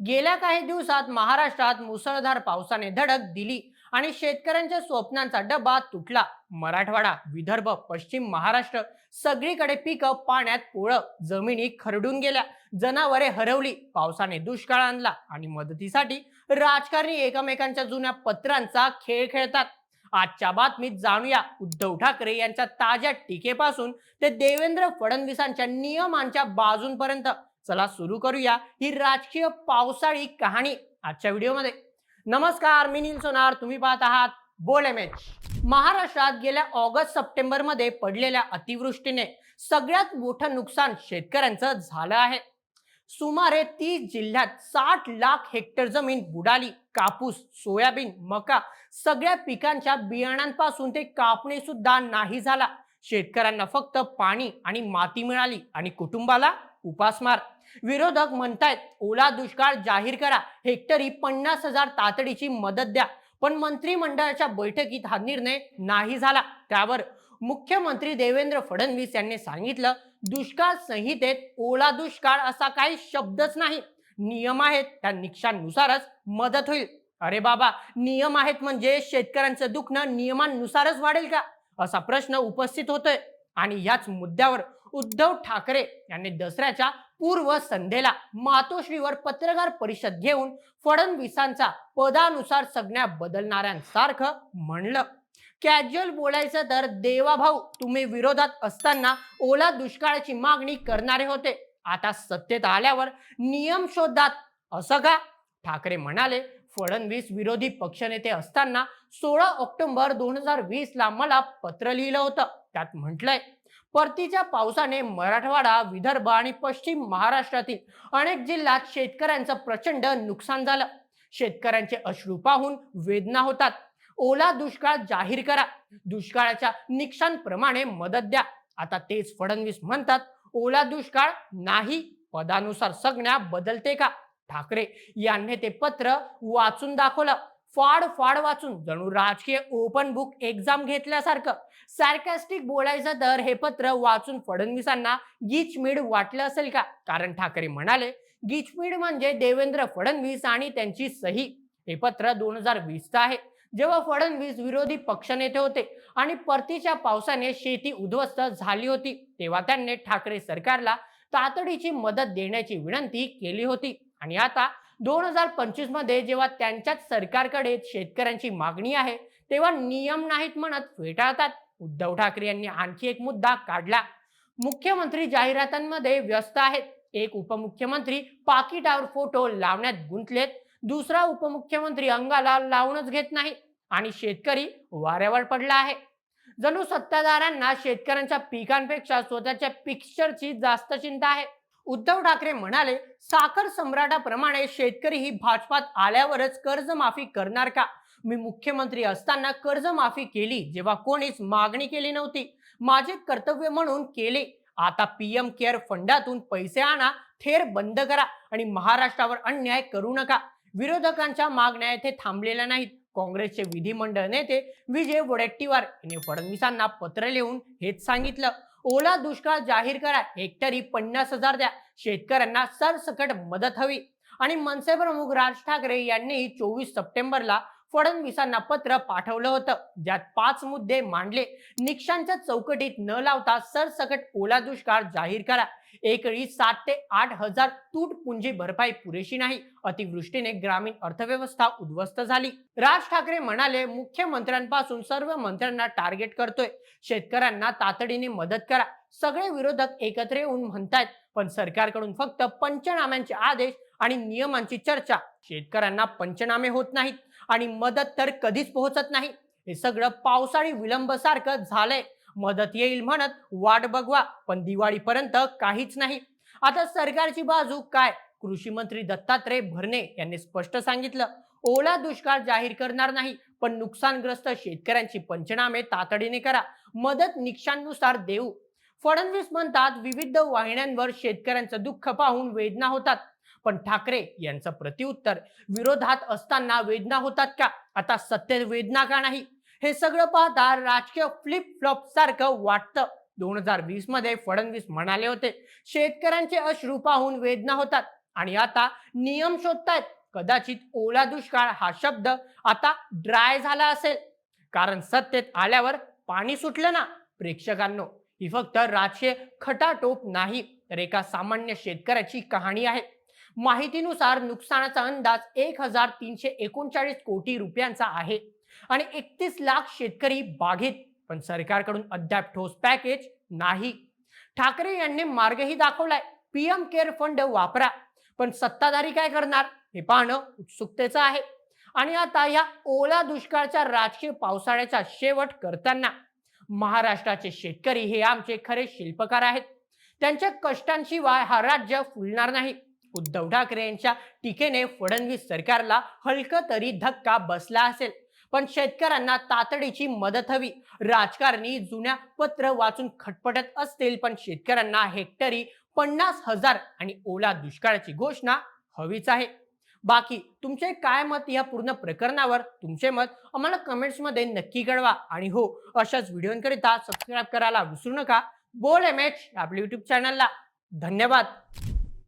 गेल्या काही दिवसात महाराष्ट्रात मुसळधार पावसाने धडक दिली आणि शेतकऱ्यांच्या स्वप्नांचा डबा तुटला. मराठवाडा विदर्भ पश्चिम महाराष्ट्र सगळीकडे पिकं पाण्यात पोळ जमिनी खरडून गेल्या. जनावरे हरवली पावसाने दुष्काळ आणला आणि मदतीसाठी राजकारणी एकमेकांच्या जुन्या पत्रांचा खेळ खेळतात. आजच्या बातमीत जाणूया उद्धव ठाकरे यांच्या ताज्या टीकेपासून ते देवेंद्र फडणवीसांच्या नियमांच्या बाजूंपर्यंत. चला सुरू करूया ही राजकीय पावसाळी कहाणी आजच्या व्हिडिओमध्ये. नमस्कार मी नील सोनार तुम्ही पाहत आहात बोल एम एच. महाराष्ट्रात गेल्या ऑगस्ट सप्टेंबरमध्ये पडलेल्या अतिवृष्टीने सगळ्यात मोठं नुकसान शेतकऱ्यांचं झालं आहे. सुमारे तीस जिल्ह्यात साठ लाख हेक्टर जमीन बुडाली. कापूस सोयाबीन मका सगळ्या पिकांच्या बियाणांपासून ते कापणी सुद्धा नाही झाला. शेतकऱ्यांना फक्त पाणी आणि माती मिळाली आणि कुटुंबाला उपासमार विरोधक म्हणतायत ओला दुष्काळ जाहीर करा. हेक्टरी पन्नास हजार तातडीची मदत द्या. पण मंत्रिमंडळाच्या बैठकीत हा निर्णय नाही झाला. त्यावर मुख्यमंत्री देवेंद्र फडणवीस यांनी सांगितलं दुष्काळ संहितेत ओला दुष्काळ असा काही शब्दच नाही. नियम आहेत त्या निकषांनुसारच मदत होईल. अरे बाबा नियम आहेत म्हणजे शेतकऱ्यांचं दुखणं नियमांनुसारच वाढेल का? असा प्रश्न उपस्थित होतोय. आणि याच मुद्द्यावर उद्धव ठाकरे यांनी दसऱ्याच्या पूर्व संध्येला मातोश्रीवर पत्रकार परिषद घेऊन फडणवीसांचा पदानुसार सगळ्या बदलणाऱ्यांसारखं म्हणलं. कॅज्युअल बोलायचं तर देवाभाऊ तुम्ही विरोधात असताना ओला दुष्काळाची मागणी करणारे होते. आता सत्तेत आल्यावर नियम शोधात असं का? ठाकरे म्हणाले फडणवीस विरोधी पक्षनेते असताना सोळा ऑक्टोबर दोन हजार वीस ला मला पत्र लिहिलं होतं. त्यात म्हटलंय परतीच्या पावसाने मराठवाडा विदर्भ आणि पश्चिम महाराष्ट्रातील अनेक जिल्ह्यात शेतकऱ्यांचं प्रचंड नुकसान झालं. शेतकऱ्यांचे अश्रू पाहून वेदना होतात. ओला दुष्काळ जाहीर करा. दुष्काळाच्या निकषांप्रमाणे मदत द्या. आता तेच फडणवीस म्हणतात ओला दुष्काळ नाही पदानुसार सगळ्या बदलते का? ठाकरे यांनी ते पत्र वाचून दाखवलं. फाड फाड वाचून जणू राजकीय ओपन बुक एक्झाम घेतल्यासारखं. सार्कॅस्टिक बोलायचं तर हे पत्र वाचून फडणवीसांना गीचमीड वाटलं असेल का? कारण ठाकरे म्हणाले गीचमीड म्हणजे देवेंद्र फडणवीस आणि त्यांची सही. हे पत्र दोन हजार वीसचं आहे. जेव्हा फडणवीस विरोधी पक्षनेते होते आणि परतीच्या पावसाने शेती उद्ध्वस्त झाली होती तेव्हा त्यांनी ठाकरे सरकारला तातडीची मदत देण्याची विनंती केली होती. आणि आता दोन हजार पंचवीसमध्ये जेव्हा त्यांच्याच सरकारकडे शेतकऱ्यांची मागणी आहे तेव्हा नियम नाहीत म्हणत फेटाळतात. उद्धव ठाकरे यांनी आणखी एक मुद्दा काढला. मुख्यमंत्री जाहिरातांमध्ये व्यस्त आहेत. एक उपमुख्यमंत्री पाकिटावर फोटो लावण्यात गुंतलेत. दुसरा उपमुख्यमंत्री अंगाला लावूनच घेत नाही आणि शेतकरी वाऱ्यावर पडला आहे. जणू सत्ताधाऱ्यांना शेतकऱ्यांच्या पिकांपेक्षा स्वतःच्या पिक्चरची जास्त चिंता आहे. उद्धव ठाकरे म्हणाले साखर सम्राटाप्रमाणे शेतकरी ही भाजपात आल्यावरच कर्जमाफी करणार का? मी मुख्यमंत्री असताना कर्जमाफी केली जेव्हा कोणीच मागणी केली नव्हती. माझे कर्तव्य म्हणून केले. आता पीएम केअर फंडातून पैसे आणा थेर बंद करा आणि महाराष्ट्रावर अन्याय करू नका. विरोधकांच्या मागण्या येथे थांबलेल्या नाहीत. काँग्रेसचे विधिमंडळ नेते विजय वडेट्टीवार यांनी फडणवीसांना पत्र लिहून हेच सांगितलं. ओला दुष्काळ जाहीर करा. हेक्टरी पन्नास हजार द्या. शेतकऱ्यांना सरसकट मदत हवी. आणि मनसे प्रमुख राज ठाकरे यांनी चोवीस सप्टेंबरला फडणवीसांना पत्र पाठवलं होतं. ज्यात पाच मुद्दे मांडले. निकषांच्या चौकटीत न लावता सरसकट ओला दुष्काळ जाहीर करा. एकळी सात ते आठ हजार तूट पुंजी भरपाई पुरेशी नाही. अतिवृष्टीने ग्रामीण अर्थव्यवस्था उद्ध्वस्त झाली. राज ठाकरे म्हणाले मुख्यमंत्र्यांपासून सर्व मंत्र्यांना टार्गेट करतोय. शेतकऱ्यांना तातडीने मदत करा. सगळे विरोधक एकत्र येऊन म्हणतायत पण सरकारकडून फक्त पंचनाम्यांचे आदेश आणि नियमांची चर्चा. शेतकऱ्यांना पंचनामे होत नाहीत आणि मदत तर कधीच पोहोचत नाही. हे सगळं पावसाळी विलंब सारखं झालंय. मदत येईल म्हणत वाट बघवा पण दिवाळीपर्यंत काहीच नाही. आता सरकारची बाजू काय? कृषी मंत्री दत्तात्रय भरणे यांनी स्पष्ट सांगितलं ओला दुष्काळ जाहीर करणार नाही पण नुकसानग्रस्त शेतकऱ्यांची पंचनामे तातडीने करा मदत निकषांनुसार देऊ. फडणवीस म्हणतात विविध वाहिन्यांवर शेतकऱ्यांचं दुःख पाहून वेदना होतात. पण ठाकरे यांचं प्रत्युत्तर विरोधात असताना वेदना होतात का? आता सत्तेत वेदना का नाही? हे सगळं पाहता राजकीय फ्लिप फ्लॉप सारखं वाटतं. दोन हजार वीसमध्ये फडणवीस म्हणाले होते शेतकऱ्यांचे अश्रू पाहून वेदना होतात आणि आता नियम शोधतायत. कदाचित ओला दुष्काळ हा शब्द आता ड्राय झाला असेल. कारण सत्तेत आल्यावर पाणी सुटलं ना प्रेक्षकांनो. ही फक्त राजकीय खटाटोप नाही तर एका सामान्य शेतकऱ्याची कहाणी आहे. माहितीनुसार नुकसानाचा अंदाज एक हजार तीनशे एकोणचाळीस कोटी रुपयांचा आहे. आणि एकतीस लाख शेतकरी बाधित पण सरकारकडून अद्याप ठोस पॅकेज नाही. ठाकरे यांनी मार्गही दाखवलाय पीएम केअर फंड वापरा पण सत्ताधारी काय करणार? हे पाहणं उत्सुकतेचं आहे. आणि आता या ओला दुष्काळच्या राजकीय पावसाळ्याचा शेवट करताना महाराष्ट्राचे शेतकरी हे आमचे खरे शिल्पकार आहेत. त्यांच्या कष्टांशिवाय हा राज्य फुलणार नाही. उद्धव ठाकरे यांच्या टीकेने फडणवीस सरकारला हलक तरी धक्का बसला असेल. पण शेतकऱ्यांना तातडीची मदत हवी. राजकारणी जुन्या पत्र वाचून खटपटत असतील पण शेतकऱ्यांना हेक्टरी पन्नास हजार आणि ओला दुष्काळाची घोषणा हवीच आहे. बाकी तुमचे काय मत या पूर्ण प्रकरणावर? तुमचे मत आम्हाला कमेंट्समध्ये नक्की कळवा. आणि हो अशाच व्हिडिओंकरिता सबस्क्राईब करायला विसरू नका. बोल एम एच आपल्या युट्यूब चॅनलला धन्यवाद.